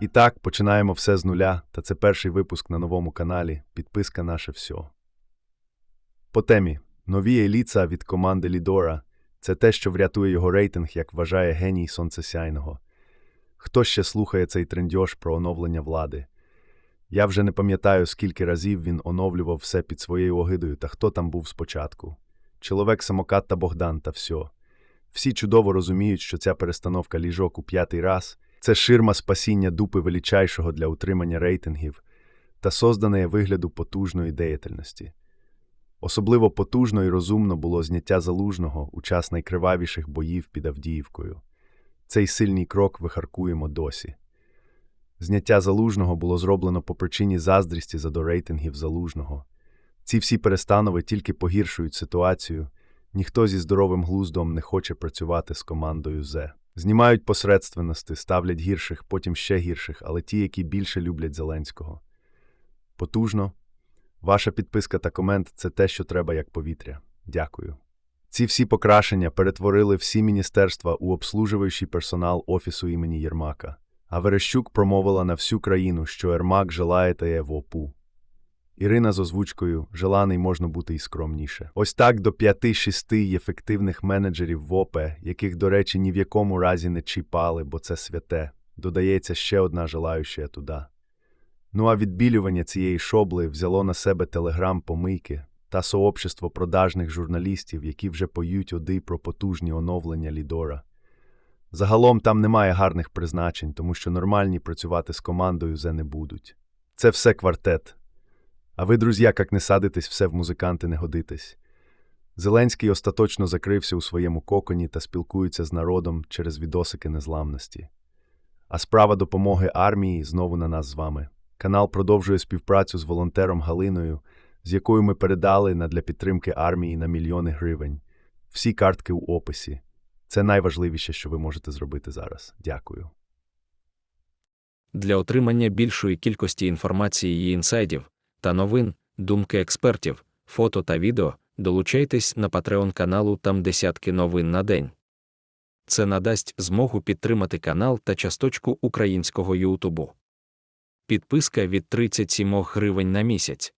І так, починаємо все з нуля, та це перший випуск на новому каналі. Підписка наше все. По темі нові еліца від команди Лідора це те, що врятує його рейтинг, як вважає геній сонцесяйного. Хто ще слухає цей трендьош про оновлення влади? Я вже не пам'ятаю, скільки разів він оновлював все під своєю огидою та хто там був спочатку. Чоловік самокат та Богдан та все. Всі чудово розуміють, що ця перестановка ліжок у п'ятий раз це ширма спасіння дупи величайшого для утримання рейтингів та создане вигляду потужної деятельності. Особливо потужно і розумно було зняття залужного у час найкривавіших боїв під Авдіївкою. Цей сильний крок вихаркуємо досі. Зняття залужного було зроблено по причині заздрісті за до рейтингів залужного. Ці всі перестанови тільки погіршують ситуацію. Ніхто зі здоровим глуздом не хоче працювати з командою Зе. Знімають посередственності, ставлять гірших, потім ще гірших, але ті, які більше люблять Зеленського. Потужно. Ваша підписка та комент це те, що треба як повітря. Дякую. Ці всі покрашення перетворили всі міністерства у обслужуючий персонал офісу імені Єрмака. А Верещук промовила на всю країну, що Ермак желає тає в ОПУ. Ірина з озвучкою «Желаний можна бути і скромніше». Ось так до 5-6 ефективних менеджерів в ОП, яких, до речі, ні в якому разі не чіпали, бо це святе, додається ще одна желаюча туди. Ну а відбілювання цієї шобли взяло на себе телеграм-помийки та сообщество продажних журналістів, які вже поють оди про потужні оновлення Лідора. Загалом там немає гарних призначень, тому що нормальні працювати з командою зе не будуть. Це все квартет. А ви, друзі, як не садитесь, все в музиканти не годитесь. Зеленський остаточно закрився у своєму коконі та спілкується з народом через відосики незламності. А справа допомоги армії знову на нас з вами. Канал продовжує співпрацю з волонтером Галиною, з якою ми передали на для підтримки армії на мільйони гривень. Всі картки у описі. Це найважливіше, що ви можете зробити зараз. Дякую. Для отримання більшої кількості інформації і інсайдів та новин, думки експертів, фото та відео, долучайтесь на Patreon каналу там десятки новин на день. Це надасть змогу підтримати канал та часточку українського Ютубу. Підписка від 37 гривень на місяць.